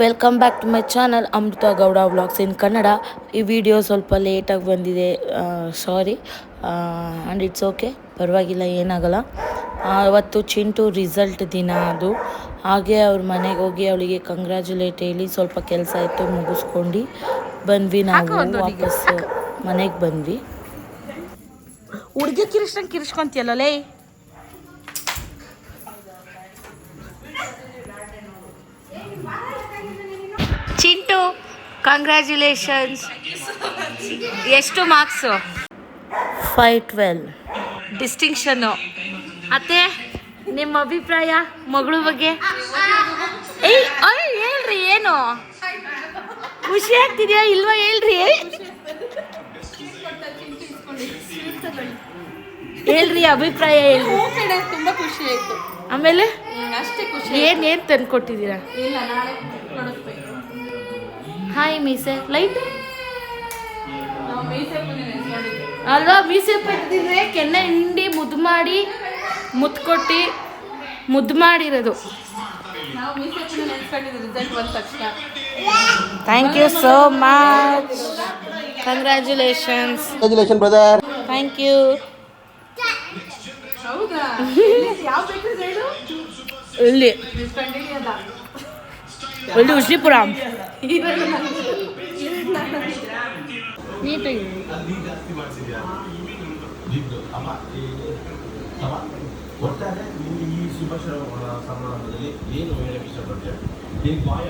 Welcome back to my channel Amrutha Gowda vlogs in Kannada ಈ video ಸ್ವಲ್ಪ ಲೇಟಾಗಿ ಬಂದಿದೆ. ಸಾರಿ ಆ್ಯಂಡ್ ಇಟ್ಸ್ ಓಕೆ ಪರವಾಗಿಲ್ಲ ಏನಾಗಲ್ಲ. ಅವತ್ತು ಚಿಂಟು ರಿಸಲ್ಟ್ ದಿನ ಅದು. ಹಾಗೆ ಅವ್ರ ಮನೆಗೆ ಹೋಗಿ ಅವಳಿಗೆ ಕಂಗ್ರ್ಯಾಚುಲೇಟ್ ಹೇಳಿ ಸ್ವಲ್ಪ ಕೆಲಸ ಇತ್ತು ಮುಗಿಸ್ಕೊಂಡು. ಬಂದ್ವಿ ನಾವು ವಾಪಸ್ ಮನೆಗೆ ಬಂದ್ವಿ. ಹುಡುಗಿ ಕಿರಿಸ್ಕೊಂತಿಯಲ್ಲ ಲೇ ಚಿಂಟು ಕಂಗ್ರ್ಯಾಚುಲೇಷನ್ಸ್ ಎಷ್ಟು ಮಾರ್ಕ್ಸು ಫೈವ್ ಟ್ವೆಲ್ ಡಿಸ್ಟಿಂಕ್ಷನ್ನು ಅತ್ತೆ ನಿಮ್ಮ ಅಭಿಪ್ರಾಯ ಮಗಳ ಬಗ್ಗೆ? ಏಯ್ ಅಯ್ಯ ಹೇಳ್ರಿ ಏನು? ಖುಷಿ ಆಗ್ತಿದ್ಯಾ ಇಲ್ವಾ ಹೇಳ್ರಿ? ಹೇಳ್ರಿ ಅಭಿಪ್ರಾಯ ಹೇಳ್ರಿ. ತುಂಬಾ ಖುಷಿ ಆಯ್ತು ಆಮೇಲೆ ಅಷ್ಟೇ ಖುಷಿ. ಏನ್ ಏನ್ ತಂದು ಕೊಟ್ಟಿದ್ದೀರಾ ಇಲ್ಲ ನಾಳೆ ಕಳಿಸ್ಬೇಕು ಹಾಯ್ ಮೀಸೆ ಲೈಟ್ ಅಲ್ವಾ? ಮೀಸೆ ಪಡೆದಿದ್ರೆ ಕೆನ್ನೆ ಹಿಂಡಿ ಮುದ್ದು ಮಾಡಿ ಮುದ್ದು ಕೊಟ್ಟು ಮುದ್ದು ಮಾಡಿರೋದು. Thank you so much congratulations congratulation brother thank you ಹೌದಾ? ಯಾವ ಬೇಕು ಹೇಳು ಇಲ್ಲಿ. ಇಲ್ಲಿ ಉಶ್ರೀಪುರ ನೀಟಾಗಿ. ಒಟ್ಟಾರೆ ನೀವು ಈ ಸಮಾರಂಭದಲ್ಲಿ ಏನು ಹೇಳಕ್ಕೆ ಇಷ್ಟಪಡ್ತೀರಾ ನಿನ್ ಬಾಯ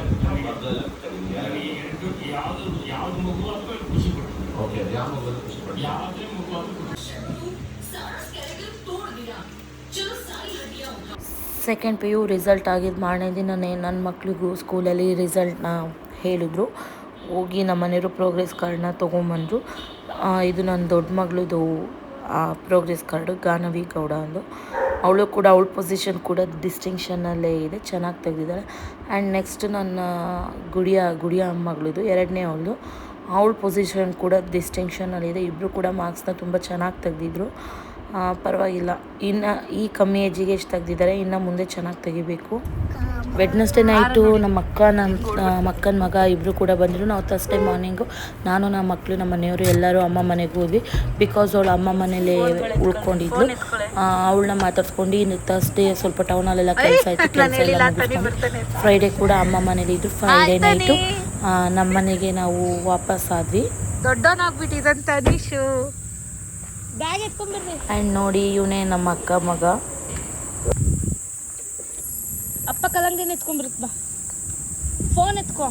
ಓಕೆ ಯಾವ ಮಗು ಖುಷಿ ಪಡ್ತೀರಾ ಸೆಕೆಂಡ್ ಪಿ ಯು ರಿಸಲ್ಟ್ ಆಗಿದ್ದು ಮಾರನೇ ದಿನನೇ ನನ್ನ ಮಕ್ಕಳಿಗೂ ಸ್ಕೂಲಲ್ಲಿ ರಿಸಲ್ಟ್ನ ಹೇಳಿದ್ರು. ಹೋಗಿ ನಮ್ಮ ಮನೆಯವರು ಪ್ರೋಗ್ರೆಸ್ ಕಾರ್ಡ್ನ ತೊಗೊಂಬಂದರು. ಆ, ಇದು ನನ್ನ ದೊಡ್ಡ ಮಗಳದು ಪ್ರೋಗ್ರೆಸ್ ಕಾರ್ಡು ಗಾನವಿ ಗೌಡ ಅಂದು. ಅವಳು ಕೂಡ ಅವಳ ಪೊಸಿಷನ್ ಕೂಡ ಡಿಸ್ಟಿಂಕ್ಷನಲ್ಲೇ ಇದೆ ಚೆನ್ನಾಗಿ ತೆಗೆದಿದ್ದಾಳೆ. ಆ್ಯಂಡ್ ನೆಕ್ಸ್ಟ್ ನನ್ನ ಗುಡಿಯ ಗುಡಿಯ ಮಗಳದು ಎರಡನೇ ಅವಳು ಅವಳ ಪೊಸಿಷನ್ ಕೂಡ ಡಿಸ್ಟಿಂಕ್ಷನಲ್ಲಿದೆ ಇಬ್ಬರು ಕೂಡ ಮಾರ್ಕ್ಸ್ನ ತುಂಬ ಚೆನ್ನಾಗಿ ತೆಗೆದಿದ್ರು. ಆ, ಪರವಾಗಿಲ್ಲ. ಇನ್ನು ಈ ಕಮ್ಮಿ ಏಜಿಗೆ ಎಷ್ಟು ತೆಗ್ದಿದ್ದಾರೆ ಇನ್ನು ಮುಂದೆ ಚೆನ್ನಾಗಿ ತೆಗಿಬೇಕು. ವೆಡ್ನಸ್ಡೇ ನೈಟು ನಮ್ಮ ಅಕ್ಕ ನಮ್ಮ ಅಕ್ಕನ ಮಗ ಇಬ್ಬರು ಕೂಡ ಬಂದರು. ನಾವು ಥರ್ಸ್ಡೇ ಮಾರ್ನಿಂಗು ನಾನು ನಮ್ಮ ಮಕ್ಕಳು ನಮ್ಮ ಮನೆಯವರು ಎಲ್ಲರೂ ಅಮ್ಮ ಮನೆಗೆ ಹೋದ್ವಿ. ಬಿಕಾಸ್ ಅವಳು ಅಮ್ಮ ಮನೇಲಿ ಉಳ್ಕೊಂಡಿದ್ಲು. ಅವಳನ್ನ ಮಾತಾಡ್ಸ್ಕೊಂಡು ಇನ್ನು ಥರ್ಸ್ಡೇ ಸ್ವಲ್ಪ ಟೌನಲ್ಲೆಲ್ಲ ಕೆಲಸ ಆಯಿತು ಕೆಲಸ ಎಲ್ಲ ಫ್ರೈಡೇ ಕೂಡ ಅಮ್ಮ ಮನೇಲಿ ಇದ್ರು. ಫ್ರೈಡೇ ನೈಟು ನಮ್ಮ ಮನೆಗೆ ನಾವು ವಾಪಸ್ ಆದ್ವಿ. ದೊಡ್ಡವನಾಗ್ಬಿಟ್ಟಿದಂತ ಅನೀಶು. ಆ್ಯಂಡ್ ನೋಡಿ ಇವನೇ ನಮ್ಮ ಅಕ್ಕ ಮಗ. ಅಪ್ಪ ಕಲಂಗಿನ ಎತ್ಕೊಂಡ್ಬರುತ್ತ ಬಾ. ಫೋನ್ ಎತ್ಕೋ.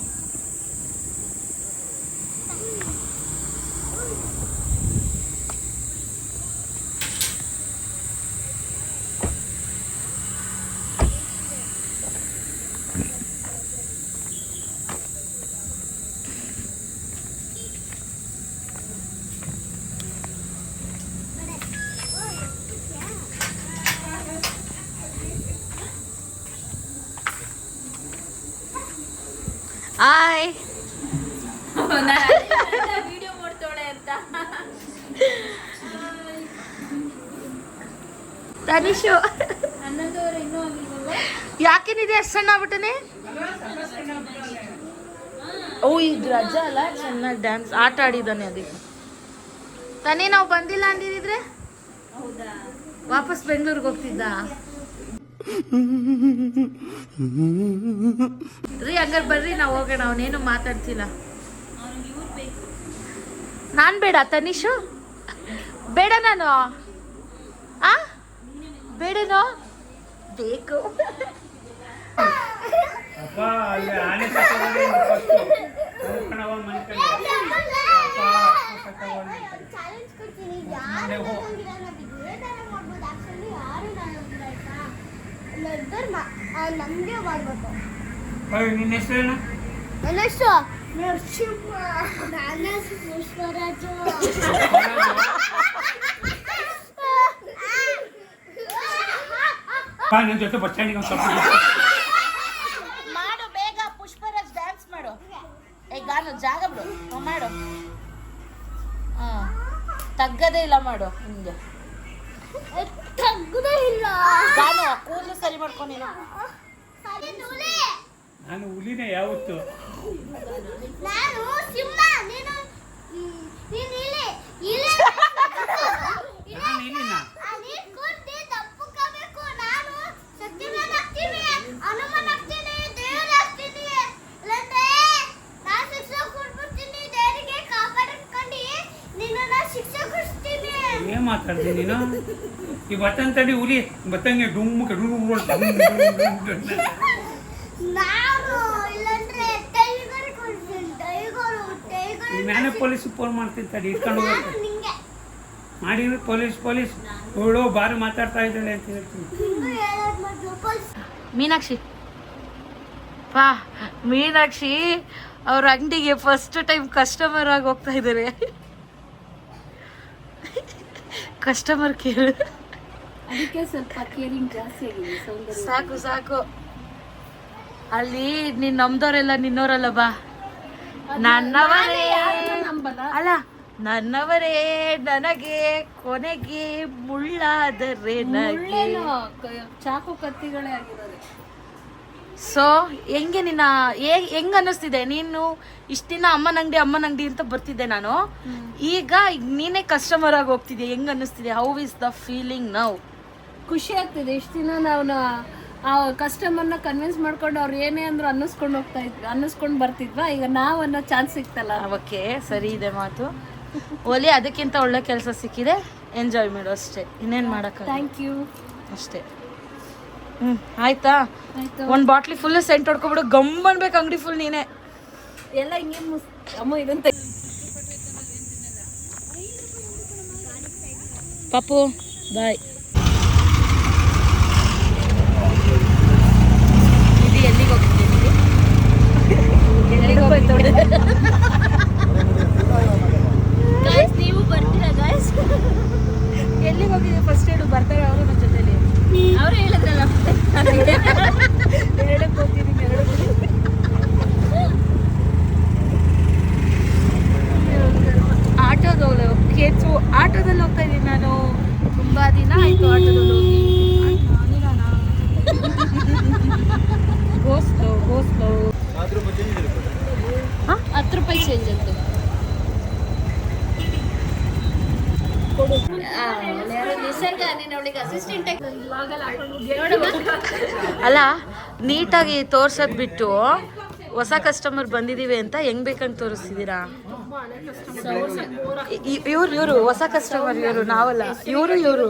ಹಾಯ್ ತನಿಷು. ಯಾಕೇನಿದೆ ಅಷ್ಟು ಸಣ್ಣ ಆಗ್ಬಿಟ್ಟನೆ? ಓ ಈಗ ರಜಾ ಅಲ್ಲ? ಚೆನ್ನಾಗಿ ಡ್ಯಾನ್ಸ್ ಆಟ ಆಡಿದ್ದಾನೆ ಅದಕ್ಕೆ ತಾನೇ ನಾವು ಬಂದಿಲ್ಲ ಅಂದಿದ್ರೆ ವಾಪಸ್ ಬೆಂಗಳೂರಿಗೆ ಹೋಗ್ತಿದ್ದ? ರೀ ಹಂಗಾರೆ ಬರ್ರಿ ನಾವು ಹೋಗೋಣ. ಅವನೇನು ಮಾತಾಡ್ತಿಲ್ಲ. ನಾನು ಬೇಡ ತನಿಷು ಬೇಡ ನಾನು. ಆ? ಬೇಡನೋ? ಬೇಕು. ಚಾಲೆಂಜ್ ಕೊಡ್ತೀನಿ. ಯಾರು ಯಾರು ನಮಗೆ ಮಾಡಬೇಕು. ನಿನ್ನ ಹೆಸರು ನರಸಿಂಹ ನನ್ನ ಹೆಸರು? ಪುಷ್ಪರಾಜು ಬಾ ನನ್ನ ಜೊತೆ ಬಸ್ ಸ್ಟ್ಯಾಂಡಿಗೆ ಒಂದು ಸ್ವಲ್ಪ ಮಾಡು ಬೇಗ ಪುಷ್ಪರಾಜ್ ಡ್ಯಾನ್ಸ್ ಮಾಡು. ಏ ಗಾನು ಜಾಗ ಬಿಡು. ಮಾಡು. ಹಾ ತಗ್ಗದೇ ಇಲ್ಲ ಮಾಡು ಹಿಂಗೆ ತಗ್ಗುದೇ ಇಲ್ಲ. ನಾನು ಕೂದಲು ಸರಿ ಮಾಡ್ಕೊಂಡಿಲ್ಲ ಸರಿ ನೂಲೆ. ನಾನು ಹುಲಿನೇ ಯಾವತ್ತು? ನಾನು ಸಿಂಹ ನೀನು ನೀನು ಇಲಿ ಇಲಿ ಏನ್ ಮಾತಾಡ್ತೀನಿ ನೀನು? ಈ ಬತ್ತನ್ ತಡಿ ಹುಲಿ. ಬತ್ತಂಗೆ ಡುಮ್ ಡುಮ್ ಅಂತ. ನಾನು ಇಲ್ಲಾಂದ್ರೆ ಟೈಗರ್ ಕೊಡ್ತೀನಿ. ಟೈಗರು ಟೈಗರ್ ಈ ನಾನೇ ಪೊಲೀಸ್ ಫೋನ್ ಮಾಡ್ತೀನಿ ತಡಿ ಇಟ್ಕೊಂಡು ಮಾಡಿದ್ರು ಪೊಲೀಸ್ ಪೊಲೀಸ್. ಇವಳು ಬಾರಿ ಮಾತಾಡ್ತಾ ಇದ್ದಾಳೆ ಅಂತ ಹೇಳ್ತೀನಿ. ಮೀನಾಕ್ಷಿ. ಪಾ ಮೀನಾಕ್ಷಿ ಅವ್ರ ಅಂಗಡಿಗೆ ಫಸ್ಟ್ ಟೈಮ್ ಕಸ್ಟಮರ್ ಆಗಿ ಹೋಗ್ತಾ ಇದ್ದಾರೆ ಕಸ್ಟಮರ್ ಕೇಳು. ಅದಕ್ಕೆ ಸ್ವಲ್ಪ ಕೇರಿಂಗ್ ಜಾಸ್ತಿ ಆಗಿದೆ ಸೌಂದರ್ಯ ಸಾಕು ಸಾಕು. ಅಲ್ಲಿ ನೀನ್ ನಮ್ದವರೆಲ್ಲ ನಿನ್ನೋರಲ್ಲ ಬಾ. ನನ್ನವರೇ. ಅಲ್ಲ ನನ್ನವರೇ ನನಗೆ ಕೊನೆಗೆ ಮುಳ್ಳಾದರೆ ನನಗೆ. ಚಾಕು ಕತ್ತಿಗಳೇ ಆಗಿರೋದು. ಸೊ ಹೆಂಗೆ ನಿನ್ನ ಹೇ- ಹೆಂಗ್ ಅನ್ನಿಸ್ತಿದೆ? ನೀನು ಇಷ್ಟ ದಿನ ಅಮ್ಮನ ಅಂಗಡಿ ಅಮ್ಮನ ಅಂಗಡಿ ಅಂತ ಬರ್ತಿದ್ದೆ ನಾನು. ಈಗ ನೀನೇ ಕಸ್ಟಮರ್ ಆಗಿ ಹೋಗ್ತಿದ್ಯಾ? ಹೆಂಗ್ ಅನ್ನಿಸ್ತಿದೆ? How is the feeling now ಖುಷಿ ಆಗ್ತಿದೆ. ಇಷ್ಟು ದಿನ ನಾವು ಆ ಕಸ್ಟಮರ್ನ ಕನ್ವಿನ್ಸ್ ಮಾಡ್ಕೊಂಡು ಅವ್ರು ಏನೇ ಅಂದ್ರು ಅನ್ನಿಸ್ಕೊಂಡು ಹೋಗ್ತಾ ಇದ್ವಿ ಅನ್ನಿಸ್ಕೊಂಡು ಬರ್ತಿದ್ವಾ? ಈಗ ನಾವು ಅನ್ನೋ ಚಾನ್ಸ್ ಸಿಕ್ತಲ್ಲ ಓಕೆ ಸರಿ ಇದೆ ಮಾತು. ಓಲಿ ಅದಕ್ಕಿಂತ ಒಳ್ಳೆ ಕೆಲಸ ಸಿಕ್ಕಿದೆ. ಎಂಜಾಯ್ ಮಾಡು ಅಷ್ಟೇ. ಇನ್ನೇನು ಮಾಡೋಕ್ಕ ಥ್ಯಾಂಕ್ ಯು ಅಷ್ಟೇ. ಹ್ಞೂ ಆಯ್ತಾ? ಒಂದು ಬಾಟ್ಲಿ ಫುಲ್ ಸೆಂಟ್ ಹೊಡ್ಕೊಬಿಡು. ಗಮ್ ಅನ್ಬೇಕು ಅಂಗಡಿ ಫುಲ್ ನೀನೇ. ಎಲ್ಲ ಹಿಂಗೆ ಅಮ್ಮ ಇದಂತೆ ಪಾಪು ಬಾಯ್. ನೀಟಾಗಿ ತೋರ್ಸೋದ್ ಬಿಟ್ಟು ಹೊಸ ಕಸ್ಟಮರ್ ಬಂದಿದ್ದೀವಿ ಅಂತ ಹೆಂಗ್ ಬೇಕಂತ ತೋರಿಸ್ತಿದ್ದೀರಾ? ಇವ್ರು ಇವರು ಹೊಸ ಕಸ್ಟಮರ್ ಇವರು ನಾವಲ್ಲ. ಇವರು ಇವರು.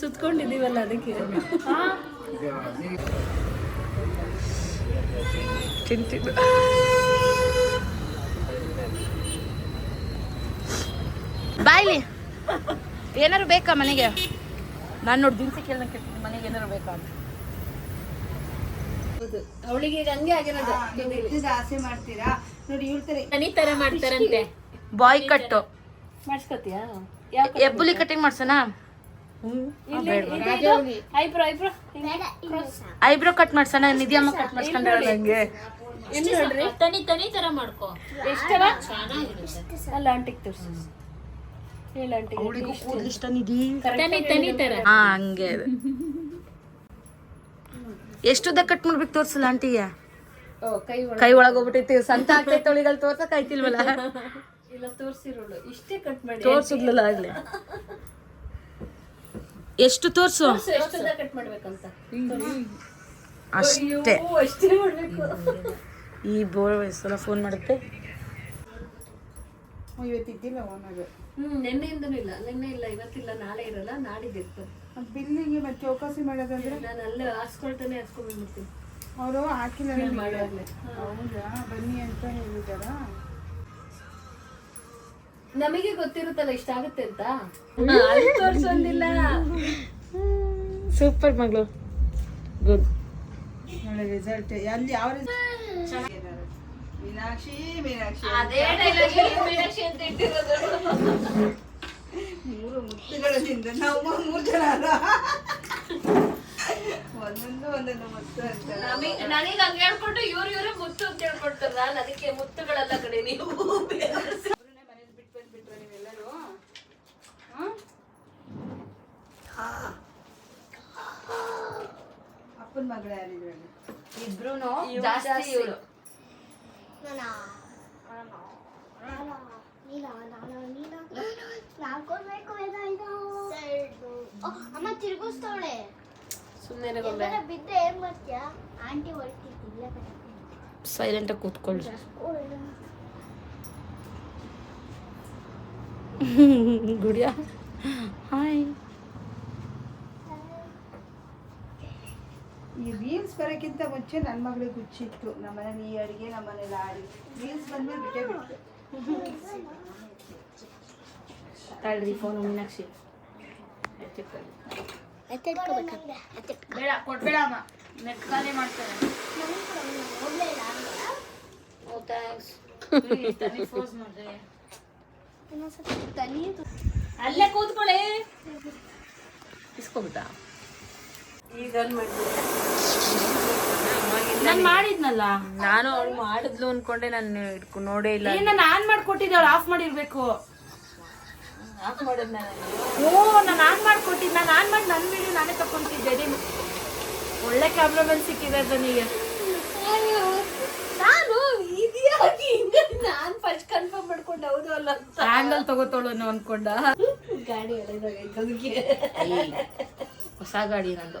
ಸುತ್ಕೊಂಡಿದೀವಲ್ಲ ಅದಕ್ಕೆ. ತಿಂತಿದ್ದು ಬಾಯ್ಲಿ. ಏನಾರು ಬೇಕಾ ಮನೆಗೆ? ನಾನು ನೋಡಿ ದಿನಸಿ ಕೇಳ್ತೀನಿ. ಮನೆಗೆ ಏನಾರು ಬೇಕಾ ಅಂತ. ಅವಳಿಗೆ ಈಗ ಹಂಗೆ ಆಗಿರೋದು. ಆಸೆ ಮಾಡ್ತೀರಾ? ನೋಡಿ ಇಳ್ತಾರೆ ಮನಿ ತರ ಮಾಡ್ತಾರಂತೆ. ಬಾಯ್ ಕಟ್ಟು ಮಾಡಿಸ್ಕೊತೀಯಾ? ಎಬ್ಬುಲಿ ಕಟಿಂಗ್ ಮಾಡ್ಸೋಣ ಐಬ್ರೋ ಐಬ್ರೋ ಐಬ್ರೋ ಕಟ್ ಮಾಡ್ಸೋಣ ನಿಧಿಯಮ್ಮ ಕಟ್ ಮಾಡ್ಸ್ಕೊಂಡ್ರೆ ನಂಗೆ ತನಿ ತನಿ ತರ ಮಾಡ್ಕೋ. ಎಷ್ಟವ ಅಲ್ಲ ಅಂಟಿಗೆ ತೋರಿಸಿ. ಹಂಗೆ ಎಷ್ಟುದ್ದ ಕಟ್ ಮಾಡ್ಬೇಕು ತೋರ್ಸಲ್ಲ ಆಂಟಿಗೆ? ಓ ಕೈ ಒಳಗ. ಕೈ ಒಳಗ್ ಹೋಗ್ಬಿಟ್ಟೈತಿ ಸಂತ ಆಗ್ತೈತೆ ಅವಳಿಗಲ್ಲಿ ತೋರ್ಸಕ್ ಆಯ್ತಿಲ್ವಲ್ಲ? ಇಲ್ಲ ತೋರಿಸಿರೋಳು. ಇಷ್ಟೇ ಕಟ್ ಮಾಡಿ ತೋರ್ಸುದ್ಲಲ್ಲ ಆಗ್ಲಿ? ಎಷ್ಟು ತೋರ್ಸು? ಅಷ್ಟೇ. ಓ ಅಷ್ಟೇ ಮಾಡ್ಬೇಕು. ಈ ಬೋರ್ ಸಲ ಫೋನ್ ಮಾಡುತ್ತೆ. ಇವತ್ತಿದ್ದಿಲ್ಲ ಓನರ್. ಹ್ಞೂ ನಿನ್ನೆಯಿಂದನೂ ಇಲ್ಲ. ನಿನ್ನೆ ಇಲ್ಲ ಇವತ್ತಿಲ್ಲ ನಾಳೆ ಇರಲ್ಲ ನಾಡಿದ್ದು ಇರ್ತದೆ ಬಿಲ್ಲಿಗೆ ಮತ್ತೆ ಚೌಕಾಸಿ ಮಾಡೋದಂದ್ರೆ? ನಾನು ಅಲ್ಲೇ ಹಾಸ್ಕೊಳ್ತಾನೆ ಹಾಸ್ಕೊಂಡ್ಬಿಡ್ತೀನಿ ಅವರು ಹಾಕಿಲ್ಲ. ಮಾಡುವಾಗ್ಲೇ ಹೌದಾ? ಬನ್ನಿ ಅಂತ ಹೇಳಿದಾರ ನಮಗೆ ಗೊತ್ತಿರುತ್ತಲ್ಲ ಇಷ್ಟ ಆಗುತ್ತೆ ಅಂತ? ಅಲ್ಲಿ ತೋರ್ಸೊಂದಿಲ್ಲ ಸೂಪರ್ ಮಗಳು. ಗುಡ್ ನೋಡಿ ರಿಸಲ್ಟ್ ಅಲ್ಲಿ ಯಾವ ಮೀನಾಕ್ಷಿ ಮೀನಾಕ್ಷಿ ಅದೇ dialogue ಮೀನಾಕ್ಷಿ ಅಂತ ಇಟ್ಟಿರೋದು. ಮೂರು ಮುತ್ತುಗಳಿಂದ ನಾವು ಮೂರು ಮೂರು ಜನ ಅದ ಒಂದೊಂದು ಒಂದೊಂದು ಮುತ್ತು ಅಂತ. ನಮಿಗ್- ನನಗ್ ಹಂಗ್ ಹೇಳ್ಕೊಂಡು ಇವ್ರು ಇವ್ರು ಮುತ್ತು ಅಂತ ಹೇಳ್ಕೊಟ್ಟು ನಾನು ಅದಕ್ಕೆ ಮುತ್ತುಗಳೆಲ್ಲ ಕಡೆ ನೀವು. ಬೇರೆಸ- ಇಬ್ರನ್ನೇ ಮನೇಲಿ ಬಿಟ್ಟು ಬಂದ್ಬಿಟ್ರ ಅಪ್ಪನ ಮಗಳ ಯಾರಿದ್ರಲ್ಲಿ ಇವ್ರು ಜಾಸ್ತಿ. ಇವರು. ಅಮ್ಮ ತಿರುಗಿಸ್ತಾವಳೆ. ಸುಮ್ಮನೆ ಎಲ್ಲಾರ ಬಿದ್ದೆ ಏನ್ ಮಾಡ್ತೀಯಾ? ಆಂಟಿ ಹೊಡ್ತಿದ್ದಿಲ್ಲ ಸೈಲೆಂಟಾಗಿ ಕೂತ್ಕೊಳ್ಳಿ ಗುಡಿಯಾ. ಹಾಯ್ ಈ ರೀಲ್ಸ್ ಬರೋಕ್ಕಿಂತ ಮುಂಚೆ ನನ್ನ ಮಗಳಿಗೆ ಹುಚ್ಚಿತ್ತು ನಮ್ಮ ಮನೇಲಿ ಈ ಅಡುಗೆ ನಮ್ಮ ಮನೇಲಿ ಆಡಿ ರೀಲ್ಸ್ ಬಂದ್ಮೇಲೆ ಬಿಟ್ಟೇ ಬಿಟ್ಟು ತಳ್ರಿ ಫೋನ್ ಮೀನಾಕ್ಷಿ. ಬೇಡ ಕೊಟ್ಬೇಡ ಅಮ್ಮ. ನೆಟ್ ಖಾಲಿ ಮಾಡ್ತಾರೆ. ಓ ಥ್ಯಾಂಕ್ಸ್ ಅಲ್ಲೇ ಕೂತ್ಕೊಳ್ಳಿ. ಇಸ್ಕೊಬಿಟ್ಟ? ನಾನು ಮಾಡಿದ್ನಲ್ಲ? ನಾನು ಅವ್ಳು ಮಾಡಿದ್ಲು ಅನ್ಕೊಂಡೆ ನಾನು ಇಟ್ಕೊ ನೋಡೇ ಇಲ್ಲ. ಏನ ನಾನು ಆನ್ ಮಾಡ್ಕೊಟ್ಟಿದ್ದೆ ಅವ್ಳು ಆಫ್ ಮಾಡಿರ್ಬೇಕು. ಆಫ್ ಮಾಡಿದ್ನ ಓ ನಾನು ಆನ್ ಮಾಡ್ಕೊಟ್ಟಿದ್ದೆ ನಾನು ಆನ್ ಮಾಡಿ ನನ್ನ ವಿಡಿಯೋ ನಾನೇ ತಕೊಂತಿದ್ದೆ ಅದೇ ಒಳ್ಳೆ ಕ್ಯಾಮ್ರಾಮನ್ ಸಿಕ್ಕಿದೆ ನನಗೆ ನಾನು ಇದ್ಯಾಗಿ? ನಾನು ಫಸ್ಟ್ ಕನ್ಫರ್ಮ್ ಮಾಡ್ಕೊಂಡು ಹೌದು ಅಲ್ಲ ಅಂತ. ಹ್ಯಾಂಡಲ್ ತಗೋತಾಳು ಅನ್ಕೊಂಡ. ಗಾಡಿ ಹೊಸ ಗಾಡಿ ನಂದು.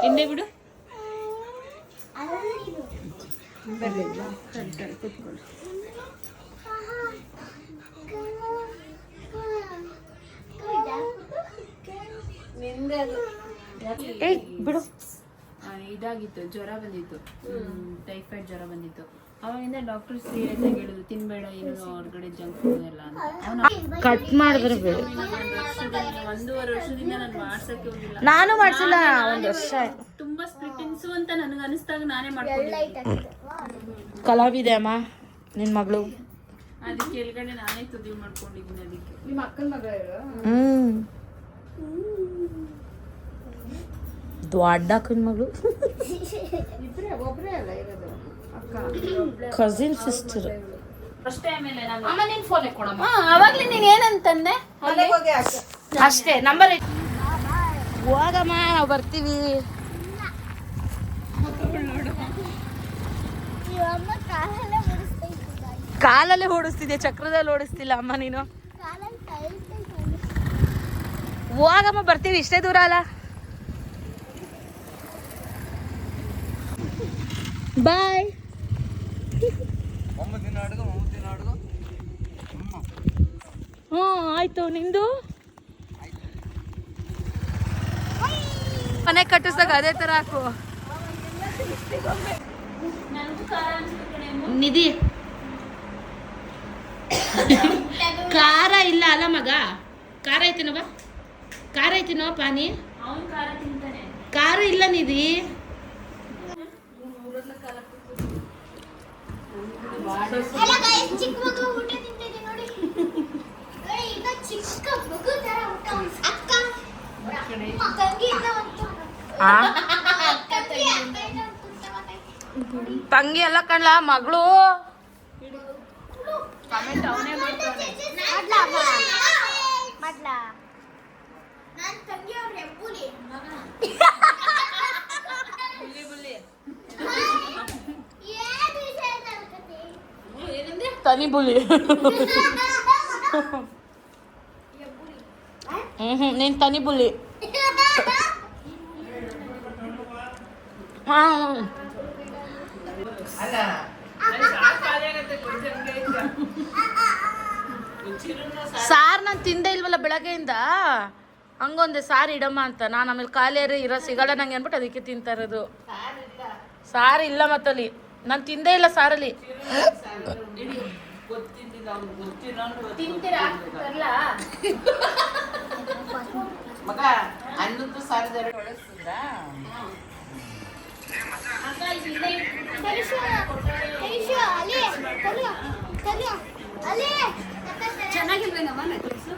ಹಿಂದೆ ಬಿಡು ಏ ಬಿಡು ಆ, ಇದಾಗಿತ್ತು ಜ್ವರ ಬಂದಿತ್ತು. ಟೈಫಾಯ್ಡ್ ಜ್ವರ ಬಂದಿತ್ತು. ಅವಾಗಿಂದ ಡಾಕ್ಟರ್ ಸೀರಿಯಸ್ ಆಗಿ ಹೇಳಿದ್ರು ತಿನ್ಬೇಡ ಏನು ಹೊರಗಡೆ ಜಂಕ್ ಫುಡ್ ಎಲ್ಲ ಅಂತ. ಕಟ್ ಮಾಡಿದ್ರೆ ಬೇಡ ಒಂದು ವರ್ಷದಿಂದ ಒಂದೂವರೆ ವರ್ಷದಿಂದ ನಾನು ಮಾಡ್ಸಕ್ಕೆ ಹೋಗಿಲ್ಲ. ನಾನು ಮಾಡ್ಸಿಲ್ಲ ಒಂದು ವರ್ಷ ಆಯ್ತು. ತುಂಬಾ ಸ್ಪ್ರಿಟಿಂಗ್ಸ್ ಅಂತ ನನಗೆ ಅನಿಸ್ದಾಗ ನಾನೇ ಮಾಡ್ಕೊಂಡಿದ್ದೆ. ಕಲಾವಿದೆ ಅಮ್ಮ ನಿನ್ನ ಮಗಳು. ಅದಕ್ಕೆ ಕೆಳಗಡೆ ನಾನೇ ತುದಿ ಮಾಡ್ಕೊಂಡಿದ್ದೀನಿ ಅದಕ್ಕೆ. ನಿಮ್ಮ ಅಕ್ಕನ ಮಗ ಹ್ಮ್. ದೊಡ್ಡ ಅಕ್ಕನ ಮಗಳು ಕಸಿನ್ ಸಿಸ್ಟರ್ ಅವಾಗ್ಲೇ ನೀನ್ ಏನಂತಂದೆ? ಮನೆಗೆ ಹೋಗಿ ಅಕ್ಕ ಅಷ್ಟೇ ನಂಬರ್ ಹೋಗಮ್ಮ ನಾವು ಬರ್ತೀವಿ. ಅಮ್ಮ ಕಾಲಲ್ಲೇ ಓಡಿಸ್ತಿದ್ದೆ ಚಕ್ರದಲ್ಲಿ ಓಡಿಸ್ತಿಲ್ಲ ಅಮ್ಮ ನೀನು. ಹೋಗಮ್ಮ ಬರ್ತೀವಿ ಇಷ್ಟೇ ದೂರ ಅಲ್ಲ. ಬಾಯ್ ಹ್ಞೂ ಆಯ್ತು. ನಿಂದು? ಮನೆ ಕಟ್ಟಿಸ್ದಾಗ ಅದೇ ತರ ಹಾಕು. ನಿಧಿ. ಖಾರ ಇಲ್ಲ ಅಲ್ಲ ಮಗ? ಖಾರ ಐತಿನವ ಖಾರ ಐತಿನವ ಪಾನಿ ಅವನ್ ಖಾರ ತಿಂತಾನೆ ಖಾರ ಇಲ್ಲ ನಿಧಿ ಅಲ್ಲ guys, ಚಿಕ್ಕ ಮಗು ಊಟ ತಿಂತಿದೆ ನೋಡಿ ನೋಡಿ, ಈಗ ಚಿಕ್ಕ ಮಗು ತರ ಊಟ ಅಕ್ಕ ಅಮ್ಮ, ತಂಗಿಯಿಂದ ಒಂದು ಆ ತಂಗಿ ಎಲ್ಲ ಕಣ್ಲ ಮಗಳು? ತಂಗಿ ಅವ್ರ ತನಿ ಬುಲಿ ಹ್ಮ್ ಹ್ಞೂ ನೀನು ತನಿ ಬುಲಿ ಹಾಂ ಸಾರ್ ನಾನು ತಿಂದೇ ಇಲ್ವಲ್ಲ ಬೆಳಗ್ಗೆಯಿಂದ? ಹಂಗೊಂದೆ ಸಾರು ಇಡಮ್ಮ ಅಂತ. ನಾನು ಆಮೇಲೆ ಕಾಲೇರಿ ಇರೋ ಸಿಗಲ್ಲ ನಂಗೆ ಅಂದ್ಬಿಟ್ಟು ಅದಕ್ಕೆ ತಿಂತಾ ಇರೋದು. ಸಾರು ಇಲ್ಲ. ಮತ್ತಲ್ಲಿ. ನಾನು ತಿಂದೇ ಇಲ್ಲ ಸಾರಲ್ಲಿ. ತಿಂತೀರಾ? ತರ್ಲಾ? ಮಗ ಅನ್ನದ್ದು ಸಾರದ. ಚೆನ್ನಾಗಿಲ್ವೇನಮ್ಮ ನೆಕ್ಲೆಸ್?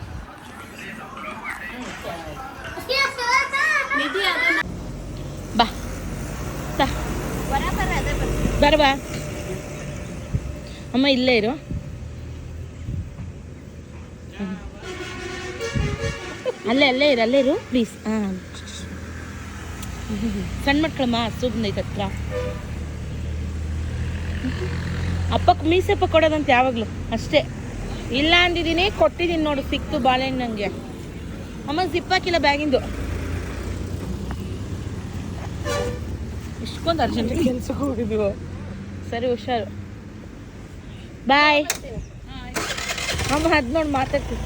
ಬಾ. ಬಾ. ಬರ ಬಾ. ಅಮ್ಮ ಇಲ್ಲೇ ಇರು. ಅಲ್ಲೇ ಅಲ್ಲೇ ಇರು ಅಲ್ಲೇ ಇರು ಪ್ಲೀಸ್ ಹಾಂ ಸಣ್ಣ ಮಕ್ಕಳಮ್ಮ ಹಸು ಬಂದೈತೆ ಹತ್ರ. ಅಪ್ಪಕ್ಕೆ ಮೀಸೆಪ್ಪ ಕೊಡೋದಂತ ಯಾವಾಗಲೂ, ಅಷ್ಟೇ. ಇಲ್ಲ ಅಂದಿದ್ದೀನಿ ಕೊಟ್ಟಿದ್ದೀನಿ ನೋಡು, ಸಿಕ್ತು ಬಾಳೆಹಣ್ಣು ನನಗೆ ಅಮ್ಮ ಜಿಪ್ ಹಾಕಿಲ್ಲ ಬ್ಯಾಗಿಂದು. ಇಷ್ಟೊಂದು ಅರ್ಜೆಂಟ್ ಕೆಲ್ಸಕ್ಕೆ ಹೋಗಿದ್ದೀವ ಸರಿ, ಹುಷಾರು. ಬಾಯ್ ಅಮ್ಮ ಅದು ನೋಡಿ ಮಾತಾಡ್ತೀನಿ.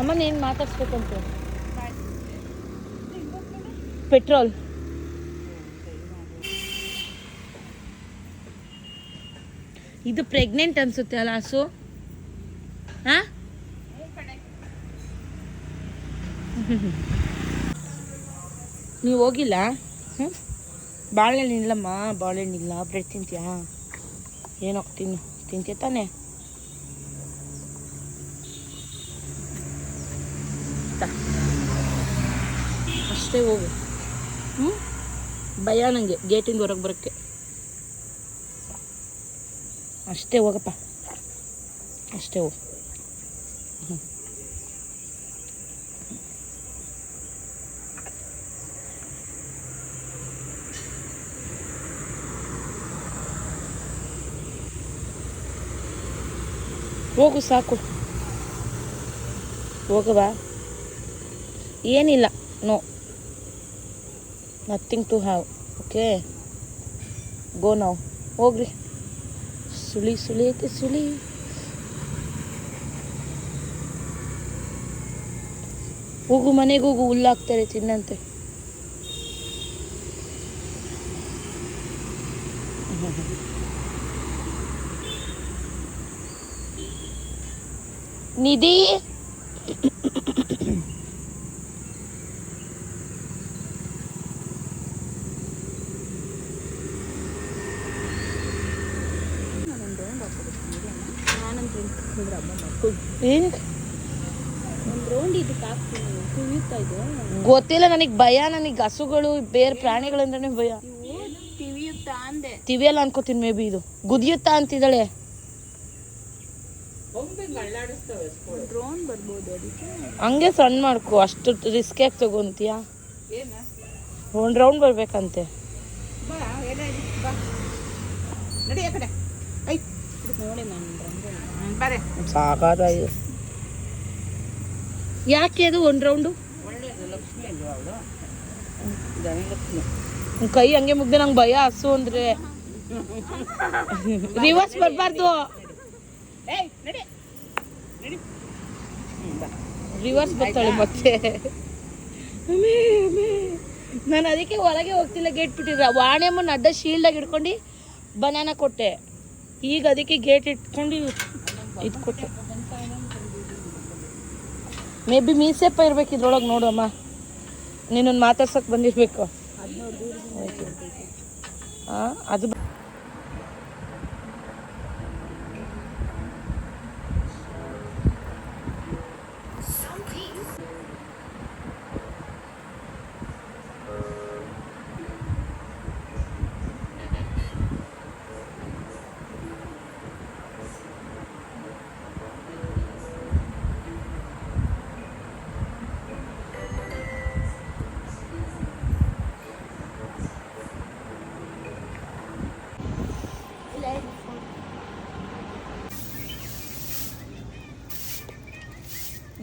ಅಮ್ಮ ನೀನು ಮಾತಾಡ್ಸ್ಬೇಕಂತ? ಪೆಟ್ರೋಲ್. ಇದು ಪ್ರೆಗ್ನೆಂಟ್ ಅನ್ಸುತ್ತೆ ಅಲ್ಲ ಹಸು ಹಾ? ನೀವು ಹೋಗಿಲ್ಲ? ಹ್ಞೂ ಬಾಳೆಹಣ್ಣು ಇಲ್ಲಮ್ಮ, ಬಾಳೆಹಣ್ಣು ಇಲ್ಲ, ಬ್ರೆಡ್ ತಿಂತೀಯಾ? ಏನೋ ತಿನ್ನು ತಿಂತೀಯ ತಾನೆ. ಅಷ್ಟೇ ಹೋಗು. ಹ್ಞೂ ಭಯ ನನಗೆ ಗೇಟಿಂದ ಹೊರಗೆ ಬರೋಕ್ಕೆ. ಅಷ್ಟೇ ಹೋಗಪ್ಪ. ಅಷ್ಟೇ ಹೋಗು. ಹೋಗು ಸಾಕು. ಹೋಗವಾ ಏನಿಲ್ಲ. No. Nothing to have okay go ನಾವು ಹೋಗ್ರಿ ಸುಳಿ ಸುಳಿ ಐತೆ ಸುಳಿ ಹೋಗು ಮನೆಗೆ ಹೋಗು ಹುಲ್ಲಾಕ್ತಾರೆ ತಿನ್ನಂತೆ ನಿಧಿ ಗೊತ್ತಿಲ್ಲ, ನನಗೆ ಭಯ, ನನಗೆ ಹಸುಗಳು, ಬೇರೆ ಪ್ರಾಣಿಗಳಂದ್ರೆ ಭಯ. ತಿವಿಯಲ್ಲ ಅನ್ಕೋತೀನಿ ಮೇ ಬಿ ಇದು. ಗುದಿಯುತ್ತಾ ಅಂತಿದ್ದಾಳೆ. ಹಂಗೆ ಸಣ್ಣ ಮಾಡ್ಕೊ, ಅಷ್ಟು ರಿಸ್ಕ್ ಯಾಕೆ ತಗೊಂತೀಯ? ಒಂದು ರೌಂಡ್ ಬರ್ಬೇಕಂತೆ. ನಡಿ ಸಾಕಾದಾಯ್ತು ಯಾಕೆ ಅದು ಒಂದು ರೌಂಡು? ಕೈ ಹಂಗೆ ಮುಗ್ದೆ ನಂಗೆ ಭಯ ಹಸು ಅಂದ್ರೆ. ರಿವರ್ಸ್ ಬರಬಾರ್ದು. ಏಯ್ ನಡಿ. ರಿವರ್ಸ್ ಬರ್ತಾಳೆ ಮತ್ತೆ. ನಾನು ಅದಕ್ಕೆ ಹೊರಗೆ ಹೋಗ್ತಿಲ್ಲ ಗೇಟ್ ಬಿಟ್ಟಿದ್ರ. ವಾಣೆಮ್ಮನ ಅಡ್ಡ ಶೀಲ್ಡಾಗಿ ಹಿಡ್ಕೊಂಡು ಬನಾನ ಕೊಟ್ಟೆ. ಈಗ ಅದಕ್ಕೆ ಗೇಟ್ ಇಟ್ಕೊಂಡು ಇದು ಕೊಟ್ಟೆ ಮೇ ಬಿ ಮೀಸೆಪ್ಪ ಇರ್ಬೇಕು ಇದ್ರೊಳಗೆ ನೋಡಮ್ಮ ನೀನೊಂದು ಮಾತಾಡ್ಸಕ್ ಬಂದಿರ್ಬೇಕು. ಅದು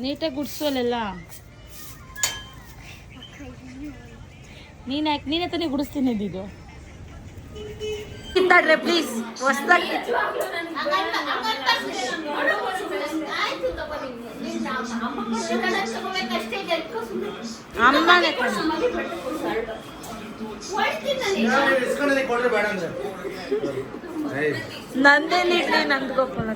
ನೀಟಾಗಿ ಗುಡಿಸೋಲೆಲ್ಲ ನೀನು ಯಾಕೆ ನೀನೇ ತಾನೇ ಗುಡಿಸ್ತೀನಿ ಇದ್ದಿದ್ದು ಕಿತ್ತಾಡ್ರೆ ಪ್ಲೀಸ್ ಹೊಸ್ದಾಗಿ ಆಯ್ತು ತಗೋ ನಿನ್ಗೆ. ನಿನ್ನ ಅಮ್ಮ- ಅಮ್ಮ ಕೊಡ್ಬೇಕಲ್ಲ, ತಗೋಬೇಕಷ್ಟೇ ಇದೆ, ಎತ್ಕೊ ಸುಮ್ನೆ. ಅಮ್ಮನೇ ತಾನೆ ಹೊಡ್ತೀನಿ ನಾನು. ಕೊಡ್ರೆ ಬೇಡ ಅಂದ್ರೆ ನಂದೇನು ಇಡ್ಲಿ ನಂದು ತಗೊಂಡು